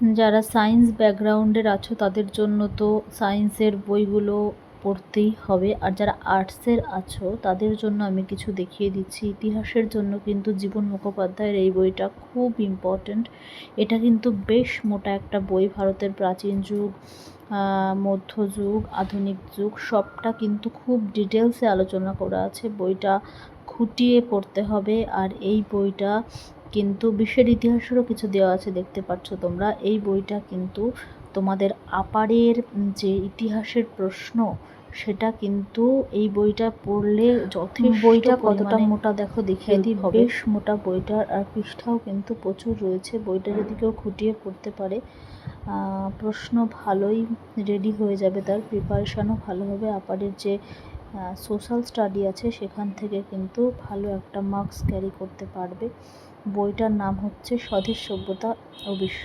যারা সায়েন্স ব্যাকগ্রাউন্ডের আছো, তাদের জন্য তো সায়েন্সের বইগুলো পড়তেই হবে। আর যারা আর্টসের আছো, তাদের জন্য আমি কিছু দেখিয়ে দিচ্ছি। ইতিহাসের জন্য কিন্তু জীবন মুখোপাধ্যায়ের এই বইটা খুব ইম্পর্ট্যান্ট এটা কিন্তু বেশ মোটা একটা বই। ভারতের প্রাচীন যুগ মধ্যযুগ আধুনিক যুগ, সবটা কিন্তু খুব ডিটেলসে আলোচনা করা আছে। বইটা খুঁটিয়ে পড়তে হবে। আর এই বইটা কিন্তু বিশ্বের ইতিহাসেরও কিছু দেওয়া আছে দেখতে পাচ্ছ তোমরা। এই বইটা কিন্তু তোমাদের আপারের যে ইতিহাসের প্রশ্ন সেটা কিন্তু এই বইটা পড়লে যথেষ্ট বইটা কতটা মোটা দেখো দেখিয়ে দিই বেশ মোটা বইটার আর পৃষ্ঠাও কিন্তু প্রচুর রয়েছে। বইটা যদি কেউ খুঁটিয়ে পড়তে পারে প্রশ্ন ভালোই রেডি হয়ে যাবে তার প্রিপারেশানও ভালো হবে। আপারের যে সোশ্যাল স্টাডি আছে, সেখান থেকে কিন্তু ভালো একটা মার্কস ক্যারি করতে পারবে। বইটার নাম হচ্ছে স্বদেশ সভ্যতা ও বিশ্ব।